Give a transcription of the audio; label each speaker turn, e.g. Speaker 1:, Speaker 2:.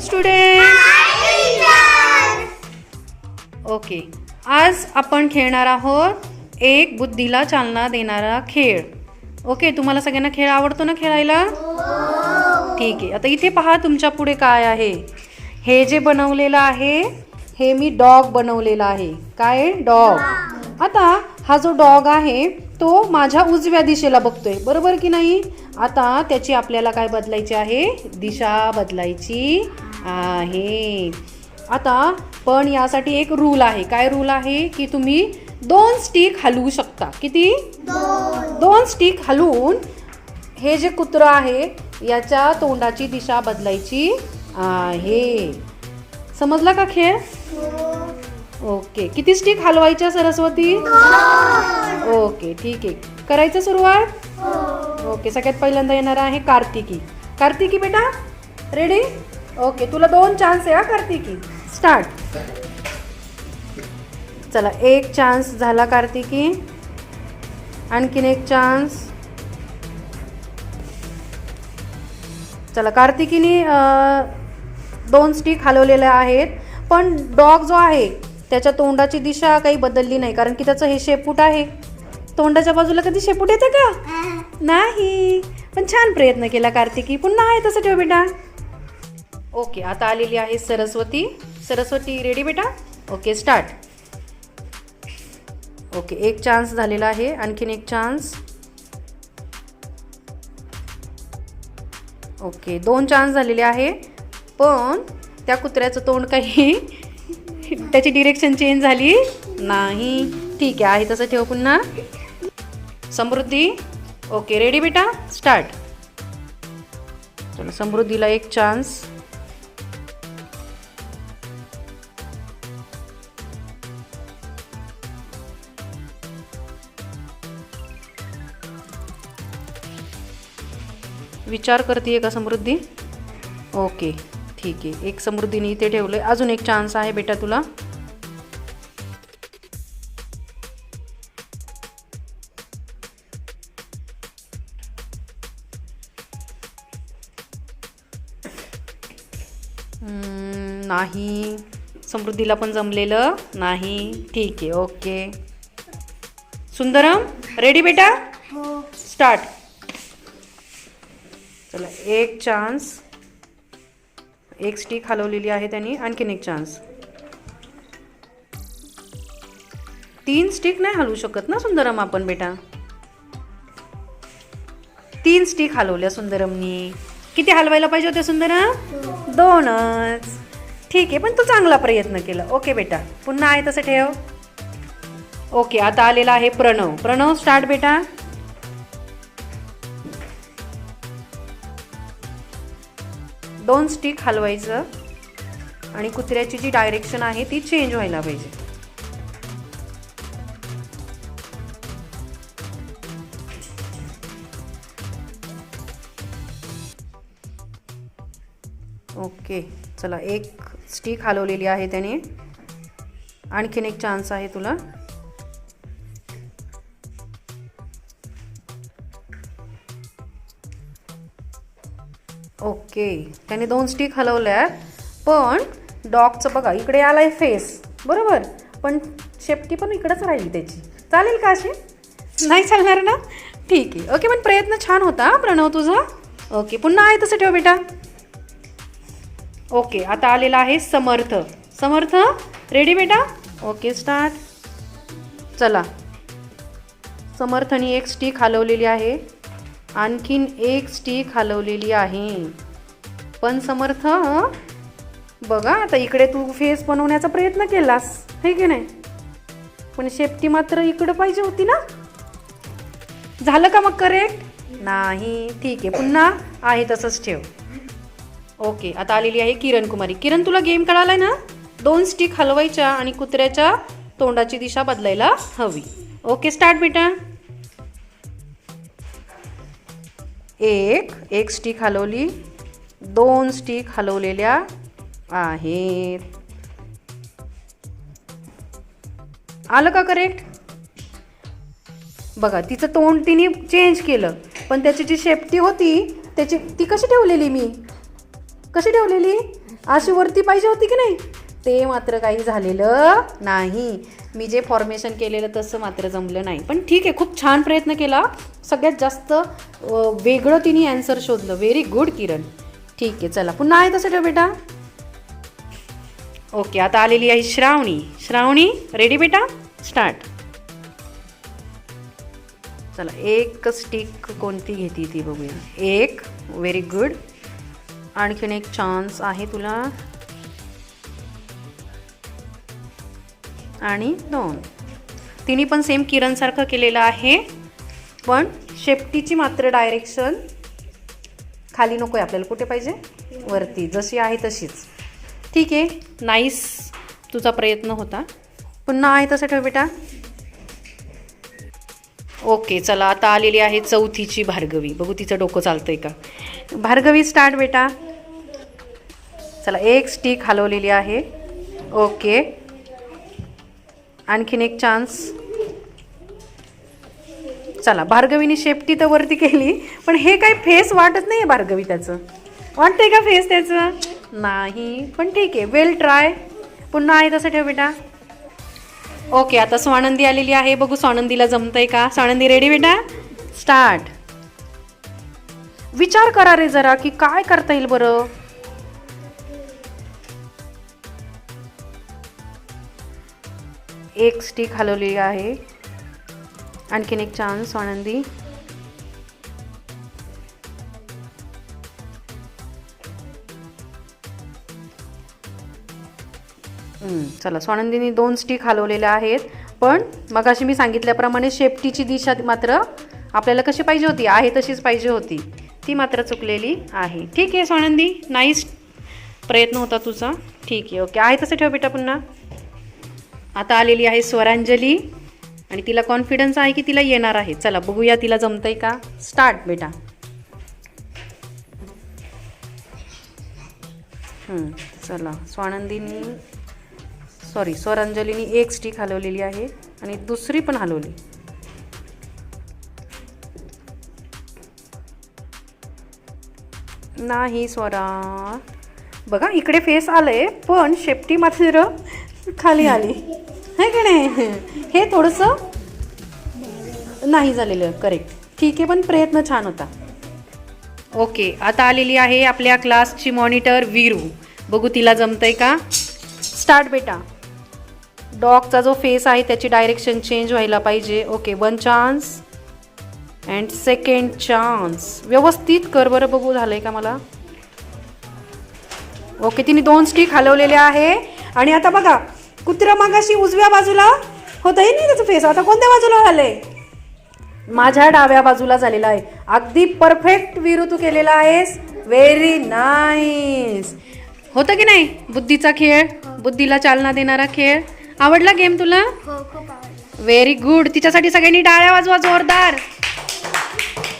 Speaker 1: Student okay आज आपण खेळणार आहोत एक बुद्धीला चालना देणारा खेळ. ओके तुम्हाला सगळ्यांना खेळ आवडतो ना खेळायला? ठीक आहे. आता इथे पहा तुमच्यापुढे काय आहे. हे जे बनवलेलं आहे हे मी डॉग बनवलेला आहे. काय डॉग. आता हा जो डॉग आहे तो माझ्या उजव्या दिशेला बघतोय. बरोबर की नाही? आता त्याची आपल्याला काय बदलायची आहे? दिशा बदलायची आहे. आता पण यासाठी एक रूल आहे. काय रूल आहे? की तुम्ही दोन स्टिक हलवू शकता. किती? दोन. स्टिक हलवून हे जे कुत्रं आहे याच्या तोंडाची दिशा बदलायची आहे. समजला का खेळ? ओके किती स्टिक हलवायच्या सरस्वती? ओके ठीक आहे. करायचं सुरुवात? ओके सगळ्यात पहिल्यांदा येणार आहे कार्तिकी. कार्तिकी बेटा रेडी ओके तुला दोन चान्स आहे हा कार्तिकी. स्टार्ट चला एक चान्स झाला कार्तिकी. आणखीन एक चान्स चला कार्तिकीने दोन स्टिक हलवलेल्या आहेत. पण डॉग जो आहे त्याच्या तोंडाची दिशा काही बदलली नाही कारण की त्याचं हे शेपूट आहे. तोंडाच्या बाजूला कधी शेपूट येते का? नाही. पण छान प्रयत्न केला कार्तिकी. पुन्हा आहे तसं ठेव बेटा. ओके आता आलेली आहे सरस्वती. सरस्वती रेडी बेटा? ओके स्टार्ट ओके एक चान्स झालेला आहे. आणखीन एक चान्स ओके दोन चान्स झालेले आहे. पण त्या कुत्र्याचं तोंड काही त्याची डिरेक्शन चेंज झाली नाही. ठीक आहे आहे तसं ठेव पुन्हा. समृद्धी ओके रेडी बेटा? स्टार्ट चला समृद्धीला एक चान्स विचार करते का समृद्धी? ओके ठीक आहे. एक समृद्धीने इथे ठेवलं आहे अजून एक चान्स आहे बेटा तुला. नाही. समृद्धीला पण जमलेलं नाही. ठीक आहे ओके. सुंदरम रेडी बेटा? स्टार्ट चला एक चान्स एक स्टिक हलवलेली आहे त्यांनी आणखीन एक चान्स तीन स्टिक नाही हलवू शकत ना सुंदरम आपण बेटा? तीन स्टिक हलवल्या सुंदरमनी. किती हलवायला पाहिजे होत्या सुंदरम? दोनच. ठीक आहे पण तू चांगला प्रयत्न केला. ओके बेटा पुन्हा आहे तसं ठेव. ओके आता आलेला आहे प्रणव. प्रणव स्टार्ट बेटा. दोन स्टिक हलवायचं आणि कुत्र्याची जी डायरेक्शन आहे ती चेंज व्हायला पाहिजे. ओके चला एक स्टिक हलवलेली आहे त्याने. आणखीन एक चान्स आहे तुला. ओके त्याने दोन स्टिक हलवल्या पण डॉगचं बघा इकडे आलाय फेस बरोबर? पण शेपटी पण इकडंच राहिली त्याची. चालेल का अशी? नाही चालणार ना? ठीक आहे. ओके पण प्रयत्न छान होता प्रणव तुझा. ओके पुन्हा आहे तसं ठेव बेटा. ओके आता आलेला आहे समर्थ. समर्थ रेडी बेटा? ओके स्टार्ट चला. समर्थनी एक स्टिक हलवलेली आहे. आणखीन एक स्टिक हलवलेली आहे. पण समर्थ बघा आता इकडे तू फेस बनवण्याचा प्रयत्न केलास हे की नाही? पण शेपटी मात्र इकडं पाहिजे होती ना? झालं का मग करेक्ट नाही ठीक आहे. पुन्हा आहे तसंच ठेव. ओके आता आलेली आहे किरण कुमारी. किरण तुला गेम कळालाय ना? दोन स्टिक हलवायच्या आणि कुत्र्याच्या तोंडाची दिशा बदलायला हवी. ओके स्टार्ट बेटा. एक एक स्टिक हलवली. दोन स्टिक हलवलेल्या आहेत. आलं का करेक्ट बघा तिचं तोंड तिने चेंज केलं पण त्याची जी शेपटी होती त्याची ती कशी ठेवलेली मी? कशी ठेवलेली? अशी वरती पाहिजे होती की नाही? ते मात्र काही झालेलं नाही. मी जे फॉर्मेशन केलेलं तसं मात्र जमलं नाही. पण ठीक आहे खूप छान प्रयत्न केला. सगळ्यात जास्त वेगळं तिने अँसर शोधलं. Very good Kiran. ठीक आहे चला. पुन्हा आहे तसं ठेव बेटा. ओके आता आलेली आहे श्रावणी. श्रावणी रेडी बेटा? स्टार्ट चला एक स्टिक कोणती घेते ती बघूया. एक व्हेरी गुड आणखीन एक चान्स आहे तुला. आणि दोन. तिने पण सेम किरणसारखं केलेलं आहे. पण शेपटीची मात्र डायरेक्शन खाली नको आहे आपल्याला. कुठे पाहिजे? वरती. जशी आहे तशीच. ठीक आहे. नाईस तुझा प्रयत्न होता. पुन्हा आहे तसं ठेव बेटा. ओके चला. आता आलेली आहे चौथीची भार्गवी. बघू तिचं डोकं चालतंय का? भार्गवी स्टार्ट बेटा. चला एक स्टिक हलवलेली आहे. ओके आणखीन एक चान्स चला भार्गवीने शेपटी तर वरती केली पण हे काय फेस वाटत नाही आहे भार्गवी त्याचं. वाटतंय का फेस त्याचं? नाही पण ठीक आहे. वेल ट्राय पुन्हा आहे तसं ठेव बेटा. ओके आता स्वानंदी आलेली आहे. बघू स्वानंदीला जमतंय का? स्वानंदी रेडी बेटा? स्टार्ट विचार करा रे जरा की काय करता येईल बरं? एक स्टिक हलवलेली आहे. आणखीन एक चान्स आनंदी. चला स्वानंदीने दोन स्टिक हलवलेल्या आहेत. पण मग अशी मी सांगितल्याप्रमाणे शेपटीची दिशा मात्र आपल्याला कशी पाहिजे होती? आहे तशीच पाहिजे होती. ती मात्र चुकलेली आहे. ठीक आहे स्वानंदी नाईस प्रयत्न होता तुझा. ठीक आहे ओके. आहे तसं ठेव बेटा पुन्हा. आता आलेली आहे स्वरांजली आणि तिला कॉन्फिडन्स आहे की तिला येणार आहे. चला बघूया तिला जमतंय का? स्टार्ट बेटा. चला. स्वानंदीनी सॉरी स्वरांजलीनी एक स्टिक हलवलेली आहे आणि दुसरी पण हलवली. नाही स्वरा. बघा इकडे फेस आलंय पण शेपटी मात्र खाली आली. है की नाही? हे थोडंसं नाही झालेलं करेक्ट ठीक आहे पण प्रयत्न छान होता. ओके आता आलेली आहे आपल्या क्लासची मॉनिटर वीरू. बघू तिला जमतंय का? स्टार्ट बेटा. डॉगचा जो फेस आहे त्याची डायरेक्शन चेंज व्हायला पाहिजे. Okay one chance and second chance व्यवस्थित कर बरं बघू झालंय का मला? ओके तिने दोन स्टिक हलवलेले आहे. आणि आता बघा कुत्रा मागाशी उजव्या बाजूला होतही नाही त्याचं फेस आता कोणत्या बाजूला झालंय? माझ्या डाव्या बाजूला झालेला आहे. अगदी परफेक्ट विरू तू केलेला आहेस व्हेरी नाईस होतं की नाही बुद्धीचा खेळ? बुद्धीला चालना देणारा खेळ? आवडला गेम तुला? व्हेरी गुड तिच्यासाठी सगळ्यांनी टाळ्या वाजवा जोरदार.